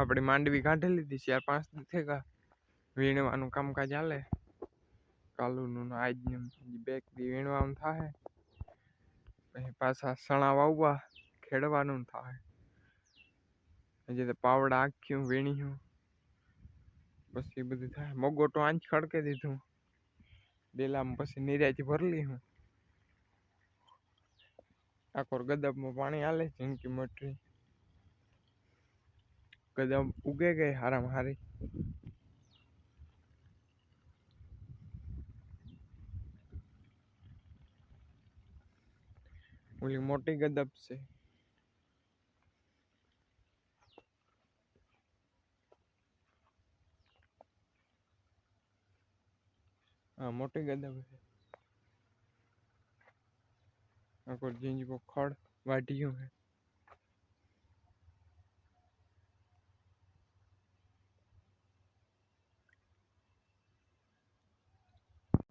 આપડી માંડવી કાઢેલી થી 4-5 ન થેગા વીણવાનું કામ કાજે આલે કાલુ નું આજ ને બેક દી વીણવાનું થાહે પે પાસા સણા વાવવા ખેડવાનું થાહે અજે તો પાવડા આખી વીણી હું બસ એ બધી થા મોગોટો આંચ ખડકે દીધું બેલામાં પછી નીર આટી ભરલી હું આખોર ગદબમાં પાણી આલે ઝિંકી મટરી कदम उगे गए हर हमारे बोली मोटे गदब से हाँ मोटे गदब है और जिंज को खड़ वाटियों है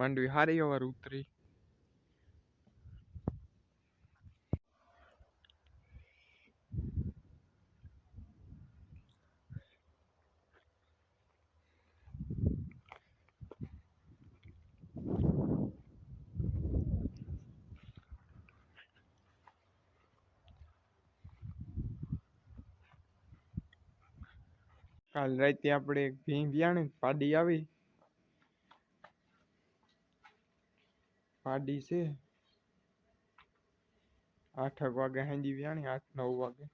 માંડવી હારી અવાર ઉતરી કાલ રાતે આપણે એક ભીંગ પાડી આવી पार्टी से आठ वागे हैं जी बिहानी आठ नौ वागे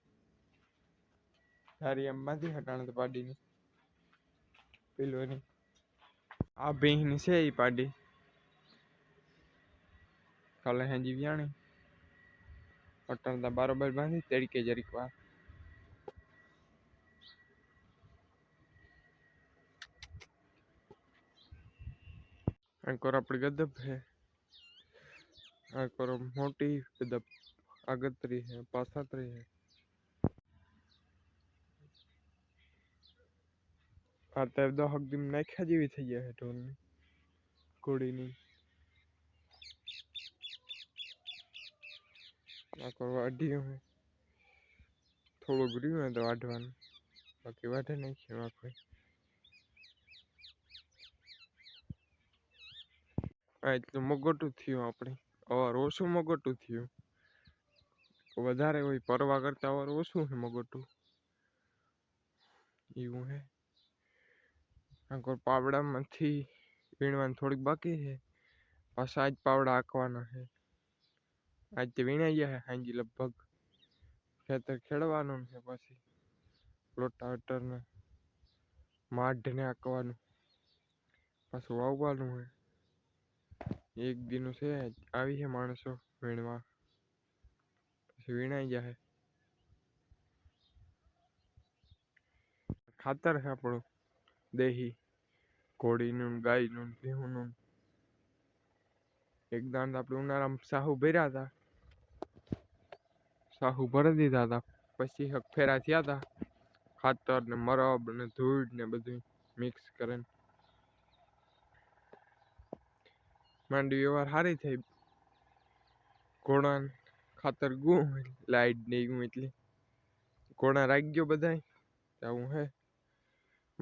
તારી એમમાંથી હટાણ તો પાડીની પેલોની આ બેહીની છે એ પાડી કાલે હે જીવ્યાણી અટણ તા બારોબાર બાંધી તડકે જરીક વાર અંકોર આપણે ગદબ છે akkor motief with the agatri hai pasatri hai અત્યારે તો હકદીમ નાખ્યા જેવી થઈ ગયા છે ઢોલની ઘોડીની આખો વાઢ્યો હે થોડું રહ્યું હોય તો વાઢવાનું બાકી વાઢે નાખ્યું આખું આ એટલું મગોટું થયું આપણે અવાર ઓછું મગોટું થયું વધારે હોય પરવા કરતા અવાર ઓછું હે મગોટું એવું હે આગળ પાવડામાંથી વીણવાની થોડીક બાકી છે પાછા આજ પાવડા આંકવાના છે આજ તે વીણાઈ ગયા છે હાંજી લગભગ ખેતર ખેડવાનું છે પછી રોટાવેટરને માઢને આંકવાનું પાછું વાવવાનું હોય એક દીનું છે આવી છે માણસો વીણવા પછી વીણાઈ જાય ખાતર છે આપણું દેહી ઘોડીનું ગાયનું ભીહુનું એક દાંત આપણે ઉનાળામાં સાહુ ભર્યા હતા સાહુ ભરી દીધા હતા પછી ફેરા થયા હતા ખાતર ને મરબ ને ધૂળ ને બધું મિક્સ કરીને માંડવી વ્યવહાર સારી થઈ ઘોડા ખાતર ગું લાઈટ નહીં ગું એટલે ઘોડા રાખી ગયો બધાય આવું હે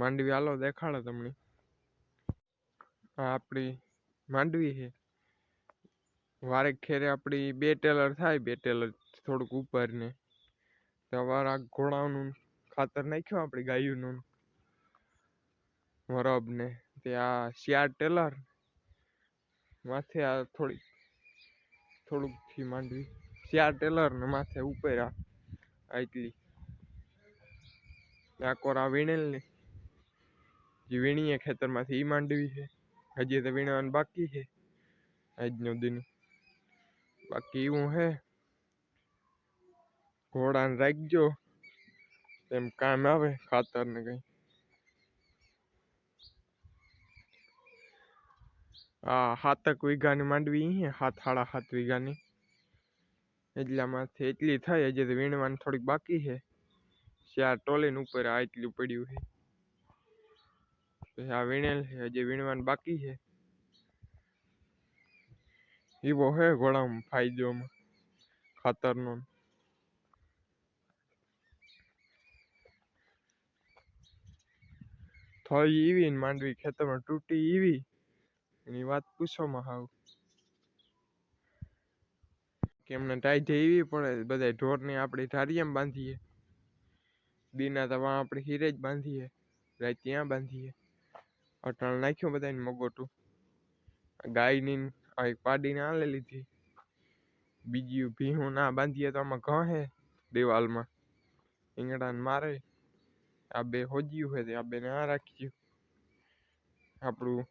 માંડવી હાલો દેખાડો તમને આ આપણી માંડવી છે વારે ખેરે આપણી બે ટેલર થાય બે ટેલર થોડુંક ઉપર ને સવાર આ ઘોડાનું ખાતર નાખ્યું આપણી ગાયુંનું વરબ ને તે આ શિયાળ ટેલર માથે આ થોડી થોડું ફી માંડવી ચાર ટ્રેલર ને માથે ઉપર આઈ લીએ આ કોરા વીણલ ને જી વીણીયે ખેતરમાંથી ઈ માંડવી છે હજી તો વીણવાનું બાકી છે આજ નો દિન બાકી હું હે કોડ અન રાખજો તેમ કામ આવે ખાતર ને ગઈ હાથક વીઘાની માંડવી હાથ સાડા હાથ વીઘાની એટલામાંથી એટલી થાય હજી તો વીણવાની થોડીક બાકી છે ચાર ટોલીન ઉપર આ એટલું પડ્યું છે પછી આ વીણેલ છે હજી વીણવાનું બાકી છે એવો છે ઘોડામાં ફાયદોમાં ખાતરનો થઈ એવી માંડવી ખેતરમાં તૂટી એવી એની વાત પૂછવામાં હાવ કે એમને ટાઈટ એવી પડે બધા ઢોરને આપણે ઢારિયામાં બાંધીએ દીના તવા આપણે હીરે જ બાંધીએ રાત ત્યાં બાંધીએ અટાણ નાખ્યું બધાને મગોટું ગાયની એક પાડીને આલે લીધી બીજી ભીહું ના બાંધીએ તો આમાં ઘ હે દિવાલમાં ઈંગડાને મારે આ બે હોજ્યું હે તે આ બેને આ રાખ્યું આપણું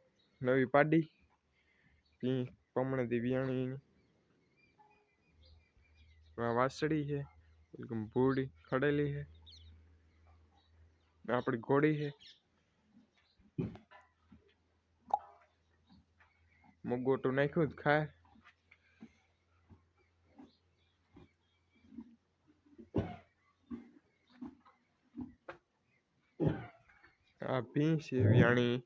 નવી પાડી પી પમણેથી વિયાણી વાસળી છે ભૂડી ખડેલી છે આપણી ઘોડી છે મગોટું નાખ્યું જ ખાય આ ભીંસ છે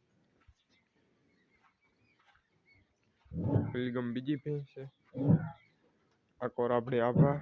ફિલગમ બીજી ભેંસ છે આ કોર આપણે આભા